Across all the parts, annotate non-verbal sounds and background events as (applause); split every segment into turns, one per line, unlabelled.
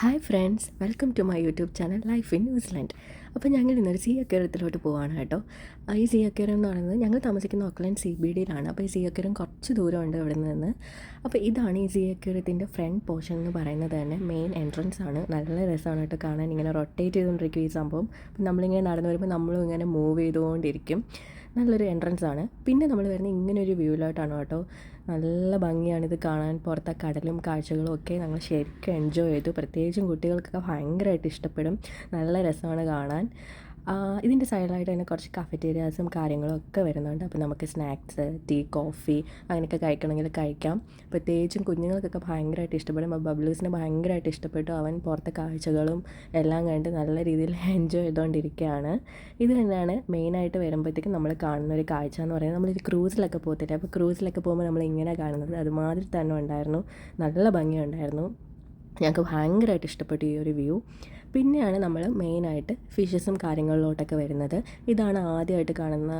Hi friends welcome to my YouTube channel life in New Zealand. അപ്പോൾ ഞങ്ങൾ ഇന്നൊരു C അക്കേരത്തിലോട്ട് പോവാണ് കേട്ടോ. ഈ സി അക്കേരം എന്ന് പറയുന്നത് ഞങ്ങൾ താമസിക്കുന്ന ഓക്ലൻഡ് സി ബി ഡിയിലാണ്. അപ്പോൾ ഈ സി അക്കേരം കുറച്ച് ദൂരമുണ്ട് ഇവിടെ നിന്ന്. അപ്പോൾ ഇതാണ് ഈ സി അക്കേരത്തിന്റെ ഫ്രണ്ട് പോർഷൻ എന്ന് പറയുന്നത് തന്നെ. മെയിൻ എൻട്രൻസ് ആണ്. നല്ല രസമാണ് കേട്ടോ കാണാൻ. ഇങ്ങനെ റൊട്ടേറ്റ് ചെയ്തുകൊണ്ടിരിക്കും ഈ സംഭവം. നമ്മളിങ്ങനെ നടന്നു വരുമ്പോൾ നമ്മളും ഇങ്ങനെ മൂവ് ചെയ്തുകൊണ്ടിരിക്കും. നല്ലൊരു എൻട്രൻസ് ആണ്. പിന്നെ നമ്മൾ വരുന്നത് ഇങ്ങനെ ഒരു വ്യൂവിലോട്ടാണ് കേട്ടോ. നല്ല ഭംഗിയാണ് ഇത് കാണാൻ. പുറത്തെ കടലും കാഴ്ചകളും ഒക്കെ ഞങ്ങൾ ശരിക്കും എൻജോയ് ചെയ്തു. പ്രത്യേകിച്ചും കുട്ടികൾക്കൊക്കെ ഭയങ്കരമായിട്ട് ഇഷ്ടപ്പെടും. നല്ല രസമാണ് കാണാൻ. ഇതിന്റെ സൈഡിലായിട്ട് തന്നെ കുറച്ച് കഫറ്റേരിയാസും കാര്യങ്ങളും ഒക്കെ വരുന്നുണ്ട്. അപ്പോൾ നമുക്ക് സ്നാക്സ് ടീ കോഫി അങ്ങനെയൊക്കെ കഴിക്കണമെങ്കിൽ കഴിക്കാം. പ്രത്യേകിച്ചും കുഞ്ഞുങ്ങൾക്കൊക്കെ ഭയങ്കരമായിട്ട് ഇഷ്ടപ്പെടും. ബബ്ലൂസിന് ഭയങ്കരമായിട്ട് ഇഷ്ടപ്പെട്ടു. അവൻ പുറത്തെ കാഴ്ചകളും എല്ലാം കണ്ട് നല്ല രീതിയിൽ (laughs) എൻജോയ് ചെയ്തുകൊണ്ടിരിക്കുകയാണ്. ഇത് തന്നെയാണ് മെയിനായിട്ട് വരുമ്പോഴത്തേക്കും നമ്മൾ കാണുന്ന ഒരു കാഴ്ച എന്ന് പറയുന്നത്. നമ്മളൊരു ക്രൂസിലൊക്കെ പോകത്തില്ല? അപ്പോൾ ക്രൂസിലൊക്കെ പോകുമ്പോൾ നമ്മൾ ഇങ്ങനെ കാണുന്നത് അതുമാതിരി തന്നെ ഉണ്ടായിരുന്നു. നല്ല ഭംഗിയുണ്ടായിരുന്നു. ഞങ്ങൾക്ക് ഭയങ്കരമായിട്ട് ഇഷ്ടപ്പെട്ടു ഈ ഒരു വ്യൂ പിന്നെയാണ് നമ്മൾ മെയിനായിട്ട് ഫിഷസും കാര്യങ്ങളിലോട്ടൊക്കെ വരുന്നത്. ഇതാണ് ആദ്യമായിട്ട് കാണുന്ന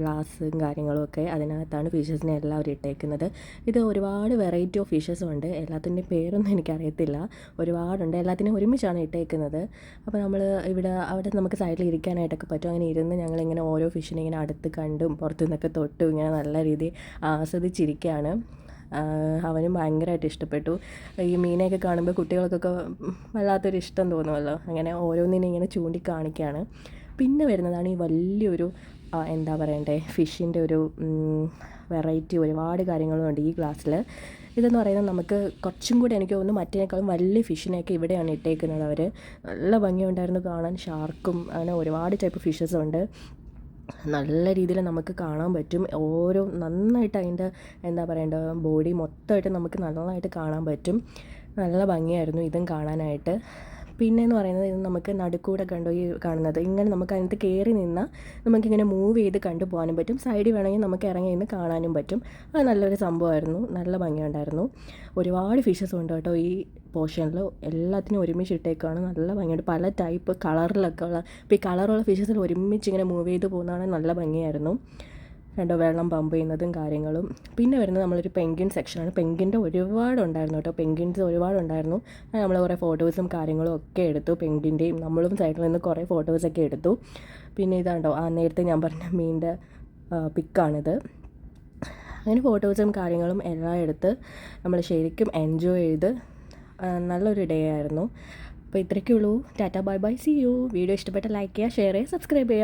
ഗ്ലാസ്സും കാര്യങ്ങളും ഒക്കെ അതിനകത്താണ് ഫിഷസിനെ എല്ലാവരും ഇട്ടേക്കുന്നത്. ഇത് ഒരുപാട് വെറൈറ്റി ഓഫ് ഫിഷസും ഉണ്ട്. എല്ലാത്തിന്റെയും പേരൊന്നും എനിക്കറിയത്തില്ല. ഒരുപാടുണ്ട്. എല്ലാത്തിനും ഒരുമിച്ചാണ് ഇട്ടേക്കുന്നത്. അപ്പോൾ നമ്മൾ ഇവിടെ അവിടെ നമുക്ക് സൈഡിൽ ഇരിക്കാനായിട്ടൊക്കെ പറ്റും. അങ്ങനെ ഇരുന്ന് ഞങ്ങളിങ്ങനെ ഓരോ ഫിഷിനെ ഇങ്ങനെ അടുത്ത് കണ്ടും പുറത്തു നിന്നൊക്കെ തൊട്ടും ഇങ്ങനെ നല്ല രീതിയിൽ ആസ്വദിച്ചിരിക്കുകയാണ്. അവനും ഭയങ്കരമായിട്ട് ഇഷ്ടപ്പെട്ടു. ഈ മീനെയൊക്കെ കാണുമ്പോൾ കുട്ടികൾക്കൊക്കെ വല്ലാത്തൊരു ഇഷ്ടം തോന്നുമല്ലോ അങ്ങനെ ഓരോന്നിനെ ഇങ്ങനെ ചൂണ്ടിക്കാണിക്കുകയാണ് പിന്നെ വരുന്നതാണ് ഈ വലിയൊരു എന്താ പറയണ്ടേ ഫിഷിന്റെ ഒരു വെറൈറ്റി ഒരുപാട് കാര്യങ്ങളുണ്ട് ഈ ഗ്ലാസ്സിൽ ഇതെന്ന് പറയുന്നത് നമുക്ക് കുറച്ചും കൂടി എനിക്ക് തോന്നുന്നു മറ്റേനേക്കാളും വലിയ ഫിഷിനെയൊക്കെ ഇവിടെയാണ് ഇട്ടേക്കുന്നത് അവർ നല്ല ഭംഗിയുണ്ടായിരുന്നു കാണാൻ ഷാർക്കും അങ്ങനെ ഒരുപാട് ടൈപ്പ് ഫിഷസ് ഉണ്ട്. നല്ല രീതിയിൽ നമുക്ക് കാണാൻ പറ്റും. ഓരോ നന്നായിട്ട് അതിന്റെ എന്താ പറയേണ്ട ബോഡി മൊത്തമായിട്ട് നമുക്ക് നന്നായിട്ട് കാണാൻ പറ്റും. നല്ല ഭംഗിയായിരുന്നു ഇതും കാണാനായിട്ട്. പിന്നെയെന്ന് പറയുന്നത് ഇത് നമുക്ക് നടുക്കൂടെ കണ്ടോ ഈ കാണുന്നത്. ഇങ്ങനെ നമുക്ക് അതിനകത്ത് കയറി നിന്നാൽ നമുക്കിങ്ങനെ മൂവ് ചെയ്ത് കണ്ടു പോകാനും പറ്റും. സൈഡിൽ വേണമെങ്കിൽ നമുക്ക് ഇറങ്ങി നിന്ന് കാണാനും പറ്റും. അത് നല്ലൊരു സംഭവമായിരുന്നു. നല്ല ഭംഗിയുണ്ടായിരുന്നു. ഒരുപാട് ഫിഷസ് ഉണ്ട് കേട്ടോ ഈ പോർഷനിൽ എല്ലാത്തിനും ഒരുമിച്ച് ഇട്ടേക്കാണ് നല്ല ഭംഗിയുണ്ട്. പല ടൈപ്പ് കളറിലൊക്കെ ഉള്ള ഇപ്പോൾ ഈ കളറുള്ള ഫിഷസിൽ ഒരുമിച്ച് ഇങ്ങനെ മൂവ് ചെയ്ത് പോകുന്നതാണ് നല്ല ഭംഗിയായിരുന്നു. രണ്ടോ വെള്ളം പമ്പ് ചെയ്യുന്നതും കാര്യങ്ങളും. പിന്നെ വരുന്നത് നമ്മളൊരു പെങ്കിൻ സെക്ഷനാണ് പെങ്കിന്റെ ഒരുപാടുണ്ടായിരുന്നു കേട്ടോ. പെങ്കിൻസ് ഒരുപാടുണ്ടായിരുന്നു. നമ്മൾ കുറേ ഫോട്ടോസും കാര്യങ്ങളും ഒക്കെ എടുത്തു. പെങ്കിന്റെയും നമ്മളും സൈഡിൽ നിന്ന് കുറേ ഫോട്ടോസൊക്കെ എടുത്തു. പിന്നെ ഇതാണ്ടോ ആ നേരത്തെ ഞാൻ പറഞ്ഞ മീനിന്റെ പിക്കാണിത് അങ്ങനെ ഫോട്ടോസും കാര്യങ്ങളും എല്ലാം എടുത്ത് നമ്മൾ ശരിക്കും എൻജോയ് ചെയ്ത് നല്ലൊരു ഡേ ആയിരുന്നു. അപ്പോൾ ഇത്രയ്ക്കേ ഉള്ളൂ. Tata bye bye see you video ഇഷ്ടപ്പെട്ട ലൈക്ക് ചെയ്യുക ഷെയർ ചെയ്യുക സബ്സ്ക്രൈബ് ചെയ്യുക.